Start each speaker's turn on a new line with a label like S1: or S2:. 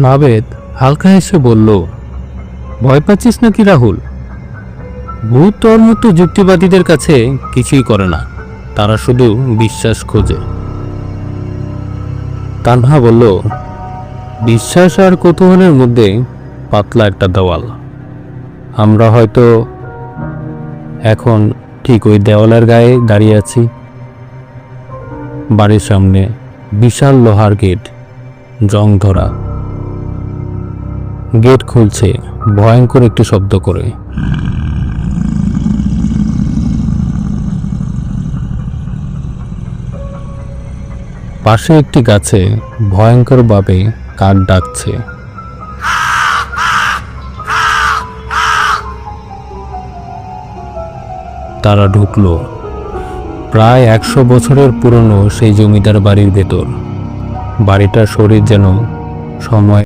S1: নাবেদ হালকা হেসে বলল, ভয় পাচ্ছিস নাকি রাহুল? ভূত তোর মতো যুক্তিবাদীদের কাছে কিছুই করে না। তারা শুধু বিশ্বাস খোঁজে। তানহা বলল, বিশ্বাস আর কৌতূহলের মধ্যে পাতলা একটা দেওয়াল। আমরা হয়তো এখন ঠিক ওই দেওয়ালের গায়ে দাঁড়িয়ে আছি। বাড়ির সামনে বিশাল লোহার গেট, জং ধরা। গেট খুলছে। ভয়ঙ্কর একটি শব্দ করে। পাশে একটি গাছে ভয়ঙ্করভাবে কাক ডাকছে। তারা ঢুকলো। প্রায় একশো বছরের পুরনো সেই জমিদার বাড়ির ভেতর। বাড়িটার শরীর যেন সময়